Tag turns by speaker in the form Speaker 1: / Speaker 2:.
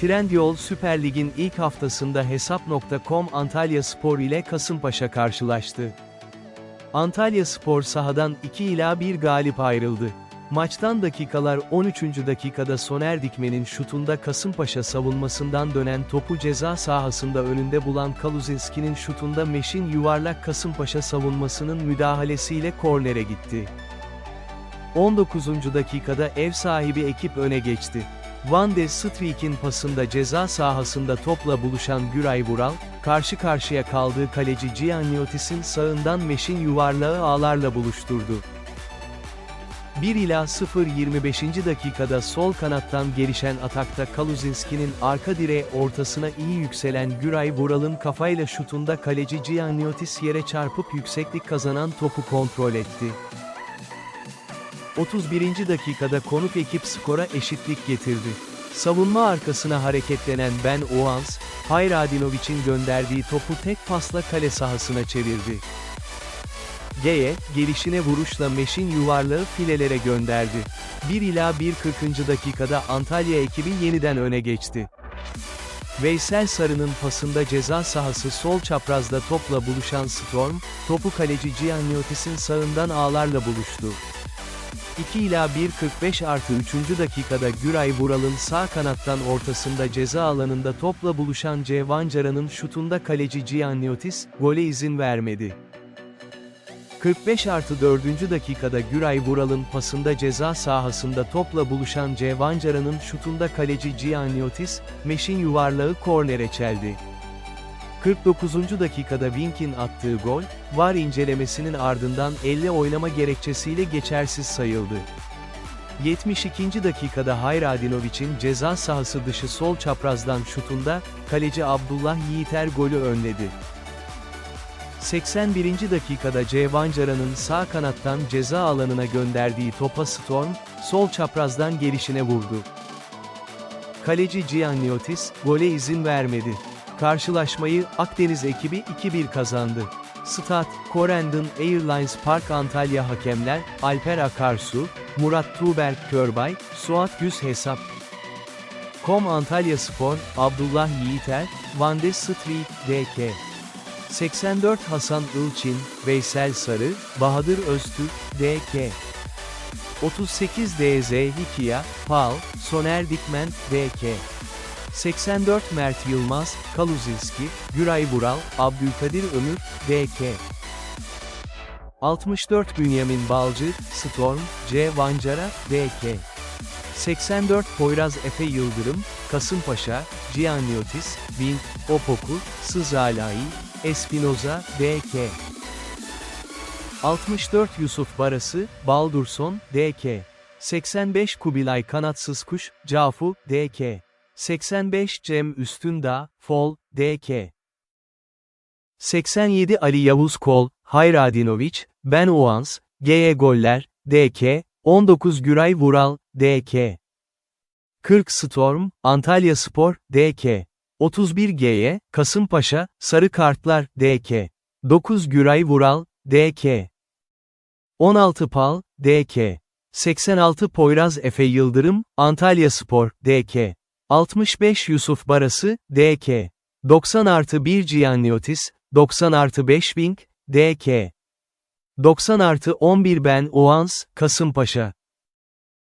Speaker 1: Trendyol Süper Lig'in ilk haftasında Hesap.com Antalya Spor ile Kasımpaşa karşılaştı. Antalya Spor sahadan 2 ila 1 galip ayrıldı. Maçtan dakikalar 13. dakikada Soner Dikmen'in şutunda Kasımpaşa savunmasından dönen topu ceza sahasında önünde bulan Kaluzinski'nin şutunda Meş'in yuvarlak Kasımpaşa savunmasının müdahalesiyle kornere gitti. 19. dakikada ev sahibi ekip öne geçti. Van de Streek'in pasında ceza sahasında topla buluşan Güray Vural, karşı karşıya kaldığı kaleci Gianniotis'in sağından Meş'in yuvarlağı ağlarla buluşturdu. 1 ila 0 25. dakikada sol kanattan gelişen atakta Kaluzinski'nin arka direğe ortasına iyi yükselen Güray Vural'ın kafayla şutunda kaleci Gianniotis yere çarpıp yükseklik kazanan topu kontrol etti. 31. dakikada konuk ekip skora eşitlik getirdi. Savunma arkasına hareketlenen Ben Oğans, Hayradinoviç'in gönderdiği topu tek pasla kale sahasına çevirdi. G'ye, gelişine vuruşla Meş'in yuvarlağı filelere gönderdi. 1 ila 1.40. dakikada Antalya ekibi yeniden öne geçti. Veysel Sarı'nın pasında ceza sahası sol çaprazda topla buluşan Storm, topu kaleci Gianniotis'in sağından ağlarla buluştu. 2 ila 1.45 artı 3. dakikada Güray Vural'ın sağ kanattan ortasında ceza alanında topla buluşan Cevancara'nın şutunda kaleci Gianniotis, gole izin vermedi. 45 artı 4. dakikada Güray Vural'ın pasında ceza sahasında topla buluşan Cevancara'nın şutunda kaleci Gianniotis, Meş'in yuvarlağı kornere çeldi. 49. dakikada Wink'in attığı gol, VAR incelemesinin ardından elle oynama gerekçesiyle geçersiz sayıldı. 72. dakikada Hayradinoviç'in ceza sahası dışı sol çaprazdan şutunda, kaleci Abdullah Yiğiter golü önledi. 81. dakikada Cevancara'nın sağ kanattan ceza alanına gönderdiği topa Storm, sol çaprazdan gelişine vurdu. Kaleci Gianniotis, gole izin vermedi. Karşılaşmayı Akdeniz ekibi 2-1 kazandı. Stad, Corendon Airlines Park Antalya hakemler, Alper Akarsu, Murat Tuğberk Körbay, Suat Güz Hesap. Kom Antalya Spor, Abdullah Yiğiter, Van de Street, DK. 84 Hasan Ilçin, Veysel Sarı, Bahadır Öztürk, DK. 38 DZ Hikia, Pal, Soner Dikmen, DK. 84 Mert Yılmaz, Kaluzinski, Güray Vural, Abdülkadir Ömür, DK. 64 Bünyamin Balcı, Storm, C. Vancara, DK. 84 Poyraz Efe Yıldırım, Kasımpaşa, Gianniotis, Bin, Opoku, Sızalai, Espinoza, DK. 64 Yusuf Barası, Baldurson, DK. 85 Kubilay Kanatsız Kuş, Cafu, DK. 85 Cem Üstündağ, Fol, DK. 87 Ali Yavuz Kol, Hayradinoviç, Ben Oğans, GE Goller, DK, 19 Güray Vural, DK. 40 Storm, Antalya Spor, DK. 31 G'ye, Kasımpaşa, Sarı Kartlar, DK. 9 Güray Vural, DK. 16 Pal, DK. 86 Poyraz Efe Yıldırım, Antalya Spor, DK. 65 Yusuf Barası, DK. 90 artı 1 Gianniotis, 90 artı 5 Wink, DK. 90 artı 11 Ben Oğans, Kasımpaşa.